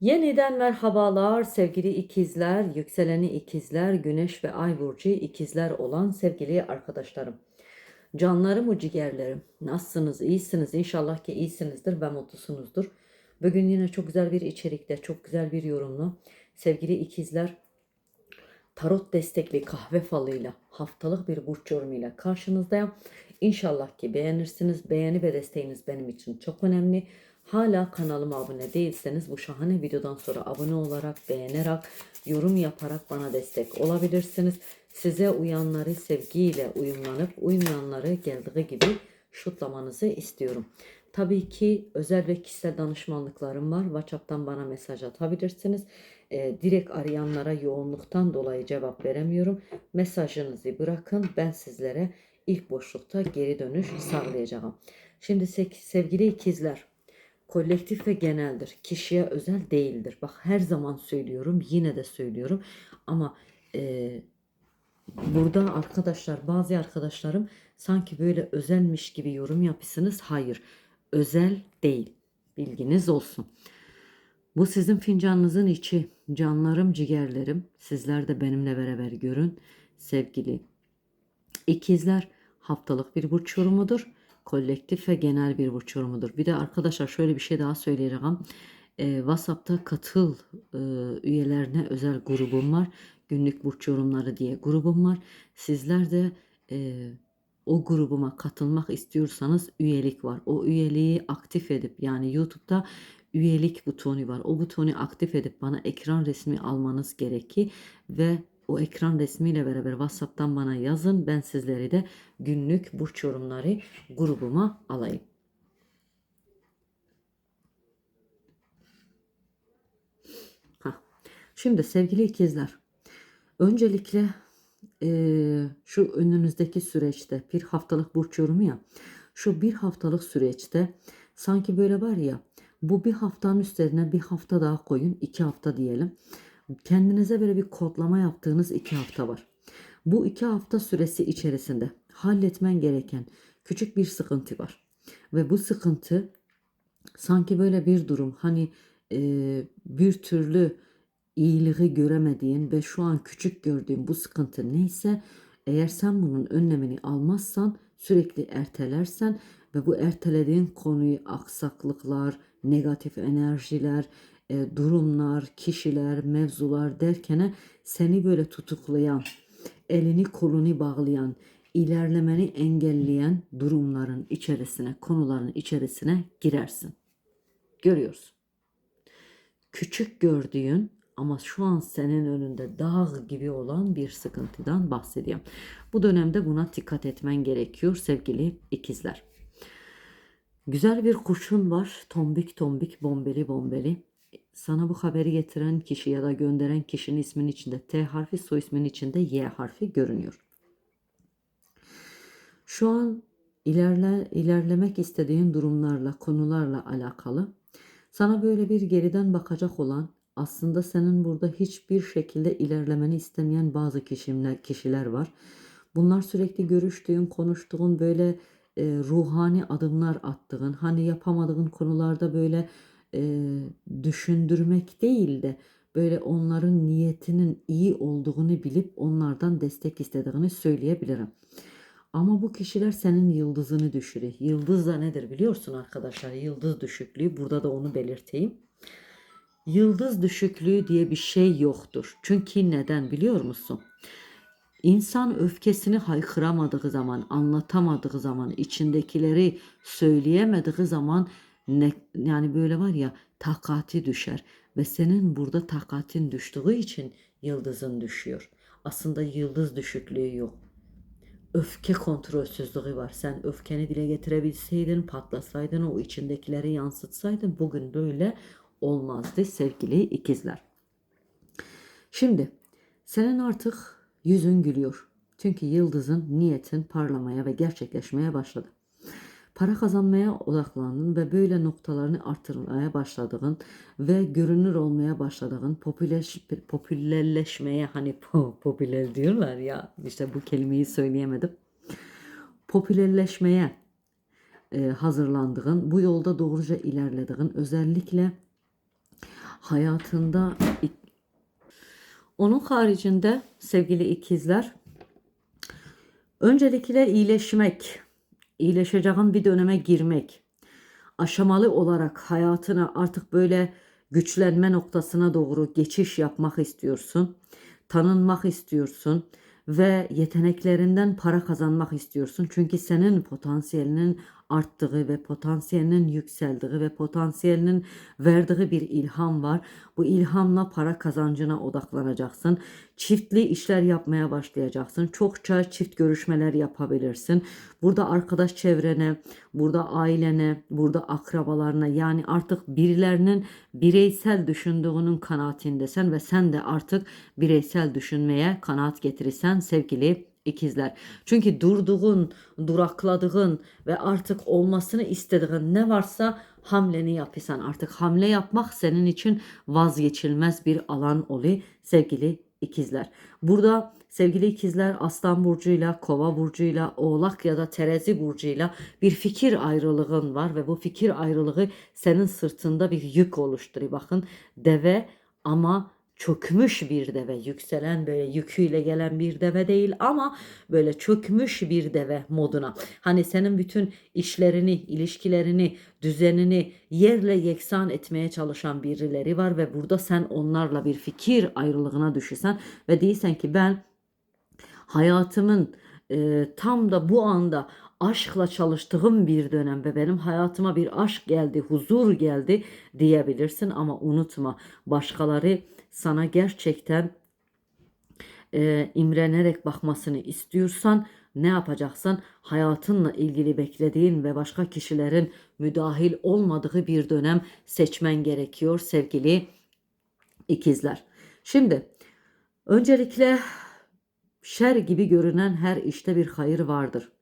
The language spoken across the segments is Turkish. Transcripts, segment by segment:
Yeniden merhabalar sevgili ikizler, yükseleni ikizler, güneş ve ay burcu ikizler olan sevgili arkadaşlarım. Canlarım ciğerlerim. Nasılsınız? İyisiniz. İnşallah ki iyisinizdir ve mutlusunuzdur. Bugün yine çok güzel bir içerikte, çok güzel bir yorumla sevgili ikizler tarot destekli kahve falıyla haftalık bir burç yorumuyla karşınızdayım. İnşallah ki beğenirsiniz. Beğeni ve desteğiniz benim için çok önemli. Hala kanalıma abone değilseniz bu şahane videodan sonra abone olarak, beğenerek, yorum yaparak bana destek olabilirsiniz. Size uyanları sevgiyle uyumlanıp uymayanları geldiği gibi şutlamanızı istiyorum. Tabii ki özel ve kişisel danışmanlıklarım var. WhatsApp'tan bana mesaj atabilirsiniz. Ee, direkt arayanlara yoğunluktan dolayı cevap veremiyorum. Mesajınızı bırakın. Ben sizlere ilk boşlukta geri dönüş sağlayacağım. Şimdi se- sevgili ikizler, kolektif ve geneldir. Kişiye özel değildir. Bak her zaman söylüyorum, yine de söylüyorum. Ama e, burada arkadaşlar, bazı arkadaşlarım sanki böyle özelmiş gibi yorum yapısınız. Hayır, özel değil. Bilginiz olsun. Bu sizin fincanınızın içi. Canlarım, ciğerlerim. Sizler de benimle beraber görün. Sevgili İkizler haftalık bir burç yorumudur. Kolektif ve genel bir burç yorumudur. Bir de arkadaşlar şöyle bir şey daha söyleyeceğim. Ee, WhatsApp'ta katıl e, üyelerine özel grubum var. Günlük burç yorumları diye grubum var. Sizler de e, o grubuma katılmak istiyorsanız üyelik var. O üyeliği aktif edip yani YouTube'da üyelik butonu var. O butonu aktif edip bana ekran resmi almanız gerekir ve o ekran resmiyle beraber WhatsApp'tan bana yazın. Ben sizleri de günlük burç yorumları grubuma alayım. Hah. Şimdi sevgili ikizler, öncelikle eee, şu önünüzdeki süreçte bir haftalık burç yorumu ya, şu bir haftalık süreçte sanki böyle var ya, bu bir haftanın üstlerine bir hafta daha koyun, iki hafta diyelim. Kendinize böyle bir kodlama yaptığınız iki hafta var. Bu iki hafta süresi içerisinde halletmen gereken küçük bir sıkıntı var. Ve bu sıkıntı sanki böyle bir durum hani e, bir türlü iyiliği göremediğin ve şu an küçük gördüğün bu sıkıntı neyse eğer sen bunun önlemini almazsan sürekli ertelersen ve bu ertelediğin konuyu aksaklıklar, negatif enerjiler, e, durumlar, kişiler, mevzular derkene seni böyle tutuklayan, elini kolunu bağlayan, ilerlemeni engelleyen durumların içerisine, konuların içerisine girersin. Görüyorsun. Küçük gördüğün ama şu an senin önünde dağ gibi olan bir sıkıntıdan bahsediyorum. Bu dönemde buna dikkat etmen gerekiyor sevgili ikizler. Güzel bir kuşun var. Tombik tombik bombeli bombeli. Sana bu haberi getiren kişi ya da gönderen kişinin isminin içinde T harfi, soy isminin içinde Y harfi görünüyor. Şu an ilerle, ilerlemek istediğin durumlarla, konularla alakalı sana böyle bir geriden bakacak olan aslında senin burada hiçbir şekilde ilerlemeni istemeyen bazı kişiler, kişiler var. Bunlar sürekli görüştüğün, konuştuğun böyle e, ruhani adımlar attığın, hani yapamadığın konularda böyle e, düşündürmek değil de böyle onların niyetinin iyi olduğunu bilip onlardan destek istediğini söyleyebilirim. Ama bu kişiler senin yıldızını düşürüyor. Yıldız da nedir biliyorsun arkadaşlar? Yıldız düşüklüğü. Burada da onu belirteyim. Yıldız düşüklüğü diye bir şey yoktur. Çünkü neden biliyor musun? İnsan öfkesini haykıramadığı zaman, anlatamadığı zaman, içindekileri söyleyemediği zaman ne, yani böyle var ya takati düşer ve senin burada takatin düştüğü için yıldızın düşüyor. Aslında yıldız düşüklüğü yok. Öfke kontrolsüzlüğü var. Sen öfkeni dile getirebilseydin, patlasaydın, o içindekileri yansıtsaydın bugün böyle olmazdı sevgili ikizler. Şimdi senin artık yüzün gülüyor. Çünkü yıldızın niyetin parlamaya ve gerçekleşmeye başladı. Para kazanmaya odaklandın ve böyle noktalarını artırmaya başladığın ve görünür olmaya başladığın popüler, popülerleşmeye hani po- popüler diyorlar ya işte bu kelimeyi söyleyemedim. Popülerleşmeye e, hazırlandığın, bu yolda doğruca ilerlediğin, özellikle hayatında onun haricinde sevgili ikizler öncelikle iyileşmek, iyileşeceğin bir döneme girmek, aşamalı olarak hayatına artık böyle güçlenme noktasına doğru geçiş yapmak istiyorsun. Tanınmak istiyorsun ve yeteneklerinden para kazanmak istiyorsun. Çünkü senin potansiyelinin arttığı ve potansiyelinin yükseldiği ve potansiyelinin verdiği bir ilham var. Bu ilhamla para kazancına odaklanacaksın. Çiftli işler yapmaya başlayacaksın. Çokça çift görüşmeler yapabilirsin. Burada arkadaş çevrene, burada ailene, burada akrabalarına yani artık birilerinin bireysel düşündüğünün kanaatindesen ve sen de artık bireysel düşünmeye kanaat getirirsen sevgili ikizler. Çünkü durduğun, durakladığın ve artık olmasını istediğin ne varsa hamleni yapırsan artık hamle yapmak senin için vazgeçilmez bir alan oluyor sevgili ikizler. Burada sevgili ikizler Aslan burcuyla, Kova burcuyla, Oğlak ya da Terezi burcuyla bir fikir ayrılığın var ve bu fikir ayrılığı senin sırtında bir yük oluşturuyor. Bakın deve ama çökmüş bir deve, yükselen böyle yüküyle gelen bir deve değil ama böyle çökmüş bir deve moduna. Hani senin bütün işlerini, ilişkilerini, düzenini yerle yeksan etmeye çalışan birileri var ve burada sen onlarla bir fikir ayrılığına düşürsen ve değilsen ki ben hayatımın e, tam da bu anda aşkla çalıştığım bir dönem ve benim hayatıma bir aşk geldi, huzur geldi diyebilirsin ama unutma başkaları sana gerçekten e, imrenerek bakmasını istiyorsan ne yapacaksın? Hayatınla ilgili beklediğin ve başka kişilerin müdahil olmadığı bir dönem seçmen gerekiyor sevgili ikizler. Şimdi öncelikle şer gibi görünen her işte bir hayır vardır.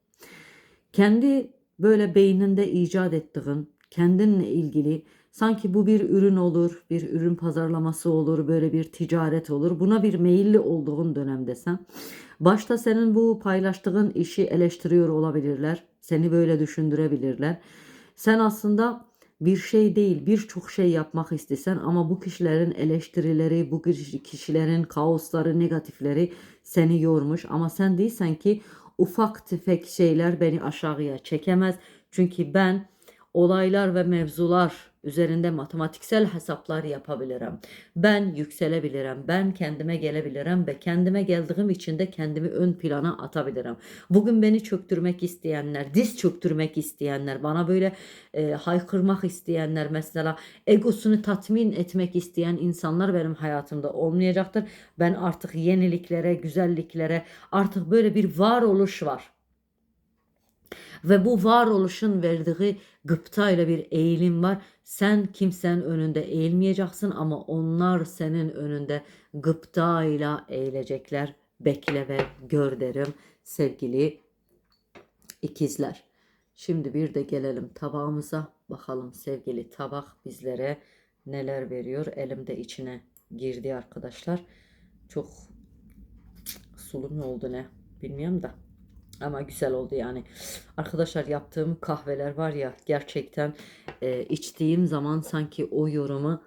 Kendi böyle beyninde icat ettiğin, kendinle ilgili sanki bu bir ürün olur, bir ürün pazarlaması olur, böyle bir ticaret olur. Buna bir meyilli olduğun dönemdesen. Başta senin bu paylaştığın işi eleştiriyor olabilirler. Seni böyle düşündürebilirler. Sen aslında bir şey değil birçok şey yapmak istesen ama bu kişilerin eleştirileri, bu kişilerin kaosları, negatifleri seni yormuş. Ama sen değilsen ki ufak tefek şeyler beni aşağıya çekemez. Çünkü ben olaylar ve mevzular üzerinde matematiksel hesaplar yapabilirim. Ben yükselebilirim. Ben kendime gelebilirim ve kendime geldiğim için de kendimi ön plana atabilirim. Bugün beni çöktürmek isteyenler, diz çöktürmek isteyenler, bana böyle e, haykırmak isteyenler mesela egosunu tatmin etmek isteyen insanlar benim hayatımda olmayacaktır. Ben artık yeniliklere, güzelliklere, artık böyle bir varoluş var. Ve bu varoluşun verdiği gıptayla bir eğilim var. Sen kimsenin önünde eğilmeyeceksin ama onlar senin önünde gıptayla eğilecekler. Bekle ve gör derim sevgili ikizler. Şimdi bir de gelelim tabağımıza. Bakalım sevgili tabak bizlere neler veriyor. Elimde içine girdi arkadaşlar. Çok sulu mu oldu ne bilmiyorum da. Ama güzel oldu yani. Arkadaşlar yaptığım kahveler var ya gerçekten e, içtiğim zaman sanki o yorumu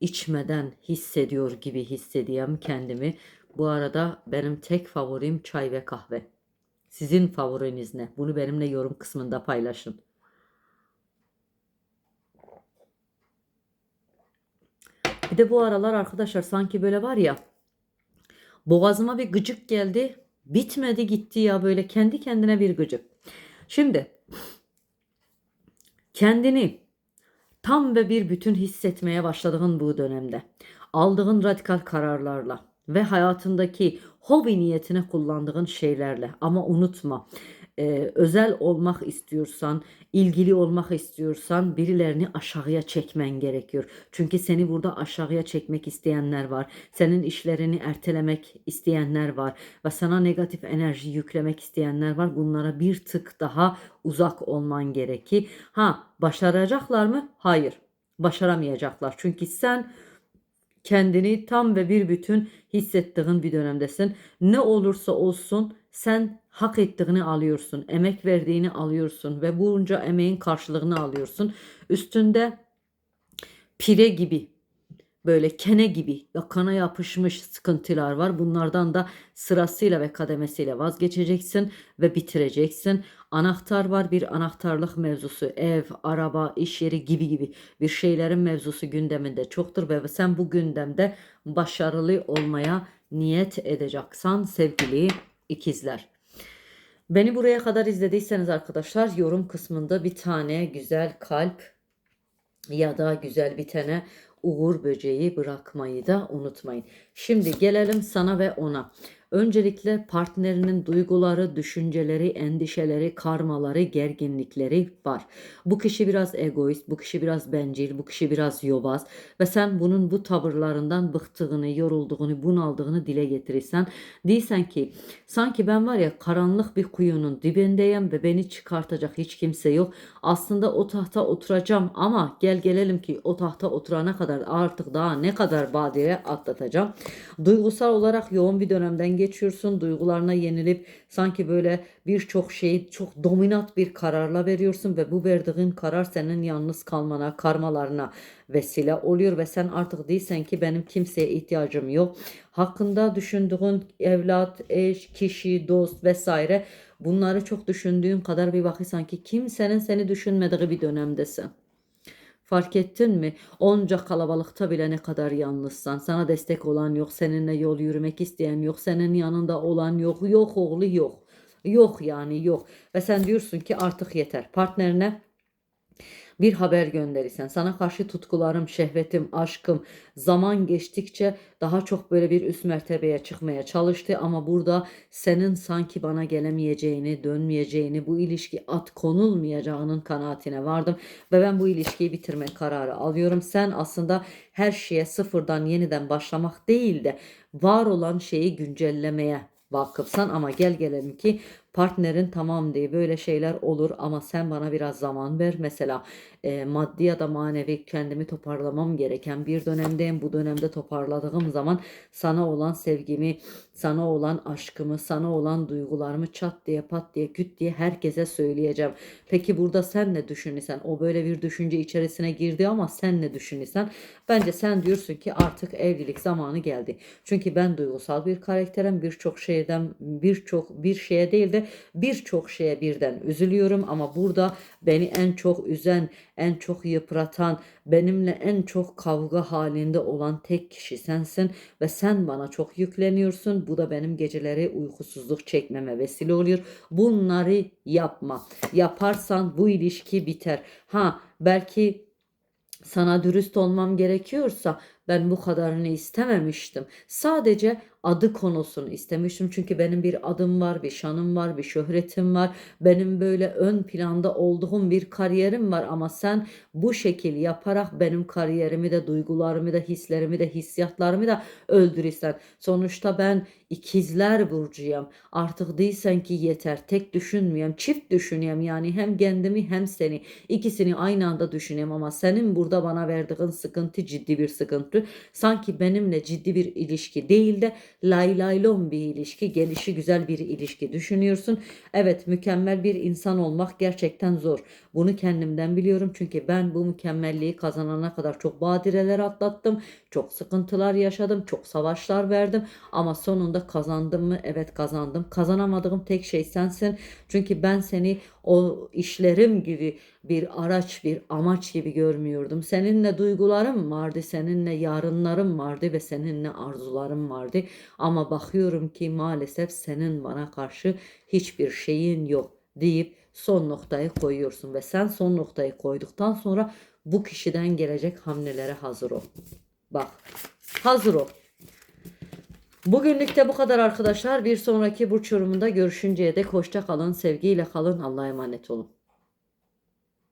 içmeden hissediyor gibi hissediyorum kendimi. Bu arada benim tek favorim çay ve kahve. Sizin favoriniz ne? Bunu benimle yorum kısmında paylaşın. Bir de bu aralar arkadaşlar sanki böyle var ya boğazıma bir gıcık geldi. Bitmedi gitti ya böyle kendi kendine bir gıcık. Şimdi kendini tam ve bir bütün hissetmeye başladığın bu dönemde aldığın radikal kararlarla ve hayatındaki hobi niyetine kullandığın şeylerle ama unutma e, özel olmak istiyorsan, ilgili olmak istiyorsan birilerini aşağıya çekmen gerekiyor. Çünkü seni burada aşağıya çekmek isteyenler var. Senin işlerini ertelemek isteyenler var ve sana negatif enerji yüklemek isteyenler var. Bunlara bir tık daha uzak olman gerekir. Ha, başaracaklar mı? Hayır. Başaramayacaklar. Çünkü sen kendini tam ve bir bütün hissettiğin bir dönemdesin. Ne olursa olsun sen hak ettiğini alıyorsun, emek verdiğini alıyorsun ve bunca emeğin karşılığını alıyorsun. Üstünde pire gibi böyle kene gibi yakana yapışmış sıkıntılar var. Bunlardan da sırasıyla ve kademesiyle vazgeçeceksin ve bitireceksin. Anahtar var bir anahtarlık mevzusu ev, araba, iş yeri gibi gibi bir şeylerin mevzusu gündeminde çoktur ve sen bu gündemde başarılı olmaya niyet edeceksen sevgili ikizler. Beni buraya kadar izlediyseniz arkadaşlar yorum kısmında bir tane güzel kalp ya da güzel bir tane uğur böceği bırakmayı da unutmayın. Şimdi gelelim sana ve ona. Öncelikle partnerinin duyguları, düşünceleri, endişeleri, karmaları, gerginlikleri var. Bu kişi biraz egoist, bu kişi biraz bencil, bu kişi biraz yobaz ve sen bunun bu tavırlarından bıktığını, yorulduğunu, bunaldığını dile getirirsen, değilsen ki sanki ben var ya karanlık bir kuyunun dibindeyim ve beni çıkartacak hiç kimse yok. Aslında o tahta oturacağım ama gel gelelim ki o tahta oturana kadar artık daha ne kadar badire atlatacağım. Duygusal olarak yoğun bir dönemden geçiyorsun. Duygularına yenilip sanki böyle birçok şeyi çok dominant bir kararla veriyorsun ve bu verdiğin karar senin yalnız kalmana, karmalarına vesile oluyor ve sen artık değilsen ki benim kimseye ihtiyacım yok. Hakkında düşündüğün evlat, eş, kişi, dost vesaire bunları çok düşündüğün kadar bir vakit sanki kimsenin seni düşünmediği bir dönemdesin. Fark ettin mi? Onca kalabalıkta bile ne kadar yalnızsan. Sana destek olan yok, seninle yol yürümek isteyen yok, senin yanında olan yok, yok oğlu yok. Yok yani yok. Ve sen diyorsun ki artık yeter. Partnerine bir haber gönderirsen sana karşı tutkularım, şehvetim, aşkım zaman geçtikçe daha çok böyle bir üst mertebeye çıkmaya çalıştı. Ama burada senin sanki bana gelemeyeceğini, dönmeyeceğini, bu ilişki at konulmayacağının kanaatine vardım. Ve ben bu ilişkiyi bitirme kararı alıyorum. Sen aslında her şeye sıfırdan yeniden başlamak değil de var olan şeyi güncellemeye vakıfsan. Ama gel gelelim ki partnerin tamam diye böyle şeyler olur ama sen bana biraz zaman ver. Mesela e, maddi ya da manevi kendimi toparlamam gereken bir dönemdeyim. Bu dönemde toparladığım zaman sana olan sevgimi, sana olan aşkımı, sana olan duygularımı çat diye pat diye küt diye herkese söyleyeceğim. Peki burada sen ne düşünürsen o böyle bir düşünce içerisine girdi ama sen ne düşünürsen bence sen diyorsun ki artık evlilik zamanı geldi. Çünkü ben duygusal bir karakterim birçok şeyden birçok bir şeye değil de birçok şeye birden üzülüyorum ama burada beni en çok üzen, en çok yıpratan, benimle en çok kavga halinde olan tek kişi sensin ve sen bana çok yükleniyorsun. Bu da benim geceleri uykusuzluk çekmeme vesile oluyor. Bunları yapma. Yaparsan bu ilişki biter. Ha belki sana dürüst olmam gerekiyorsa ben bu kadarını istememiştim. Sadece adı konusunu istemiştim. Çünkü benim bir adım var, bir şanım var, bir şöhretim var. Benim böyle ön planda olduğum bir kariyerim var ama sen bu şekil yaparak benim kariyerimi de, duygularımı da, hislerimi de, hissiyatlarımı da öldürürsen. Sonuçta ben ikizler burcuyum. Artık değilsen ki yeter. Tek düşünmeyeyim, çift düşüneyim. Yani hem kendimi hem seni. ikisini aynı anda düşüneyim ama senin burada bana verdiğin sıkıntı ciddi bir sıkıntı. Sanki benimle ciddi bir ilişki değil de lay laylon bir ilişki, gelişi güzel bir ilişki düşünüyorsun. Evet mükemmel bir insan olmak gerçekten zor. Bunu kendimden biliyorum çünkü ben bu mükemmelliği kazanana kadar çok badireler atlattım. Çok sıkıntılar yaşadım, çok savaşlar verdim ama sonunda kazandım mı? Evet kazandım. Kazanamadığım tek şey sensin. Çünkü ben seni o işlerim gibi bir araç, bir amaç gibi görmüyordum. Seninle duygularım vardı, seninle yarınlarım vardı ve seninle arzularım vardı. Ama bakıyorum ki maalesef senin bana karşı hiçbir şeyin yok deyip son noktayı koyuyorsun ve sen son noktayı koyduktan sonra bu kişiden gelecek hamlelere hazır ol. Bak, hazır ol. Bugünlük de bu kadar arkadaşlar. Bir sonraki burç yorumunda görüşünceye dek hoşça kalın, sevgiyle kalın, Allah'a emanet olun.